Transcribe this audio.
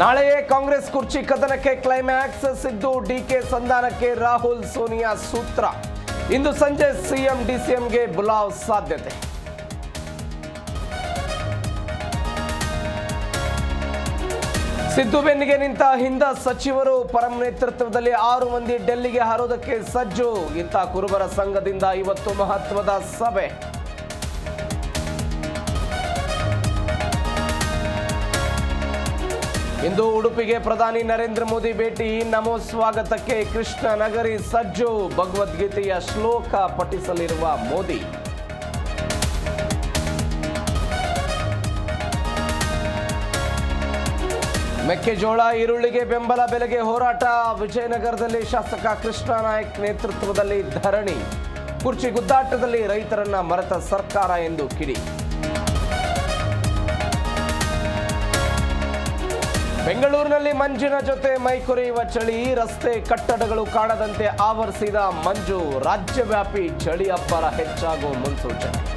ನಾಳೆಯೇ ಕಾಂಗ್ರೆಸ್ ಕುರ್ಚಿ ಕದನಕ್ಕೆ climax Siddu DK ಸಂಧಾನಕ್ಕೆ ರಾಹುಲ್, ಸೋನಿಯಾ ಸೂತ್ರ. ಇಂದು ಸಂಜೆ ಸಿಎಂ, ಡಿಸಿಎಂಗೆ ಬುಲಾವ್ ಸಾಧ್ಯತೆ. ಸಿದ್ದು ಬೆನ್ನಿಗೆ ನಿಂತ ಹಿಂದ ಸಚಿವರು ಪರಂ ನೇತೃತ್ವದಲ್ಲಿ ಆರು ಮಂದಿ ಡೆಲ್ಲಿಗೆ ಹಾರೋದಕ್ಕೆ ಸಜ್ಜು. ಇಂಥ ಕುರುಬರ ಸಂಘದಿಂದ ಇವತ್ತು ಮಹತ್ವದ ಸಭೆ. ಇಂದು ಉಡುಪಿಗೆ ಪ್ರಧಾನಿ ನರೇಂದ್ರ ಮೋದಿ ಭೇಟಿ. ನಮೋ ಸ್ವಾಗತಕ್ಕೆ ಕೃಷ್ಣ ನಗರಿ ಸಜ್ಜು ಭಗವದ್ಗೀತೆಯ ಶ್ಲೋಕ ಪಠಿಸಲಿರುವ ಮೋದಿ. ಮೆಕ್ಕೆಜೋಳ ಈರುಳ್ಳಿಗೆ ಬೆಂಬಲ ಬೆಲೆಗೆ ಹೋರಾಟ. ವಿಜಯನಗರದಲ್ಲಿ ಶಾಸಕ ಕೃಷ್ಣ ನಾಯಕ್ ನೇತೃತ್ವದಲ್ಲಿ ಧರಣಿ. ಕುರ್ಚಿ ಗುದ್ದಾಟದಲ್ಲಿ ರೈತರನ್ನ ಮರೆತ ಸರ್ಕಾರ ಎಂದು ಕಿಡಿ. ಬೆಂಗಳೂರಿನಲ್ಲಿ ಮಂಜಿನ ಜೊತೆ ಮೈಕೊರೆಯುವ ಚಳಿ, ರಸ್ತೆ ಕಟ್ಟಡಗಳು ಕಾಣದಂತೆ ಆವರಿಸಿದ ಮಂಜು, ರಾಜ್ಯವ್ಯಾಪಿ ಚಳಿ ಅಬ್ಬರ ಹೆಚ್ಚಾಗುವ ಮುನ್ಸೂಚನೆ.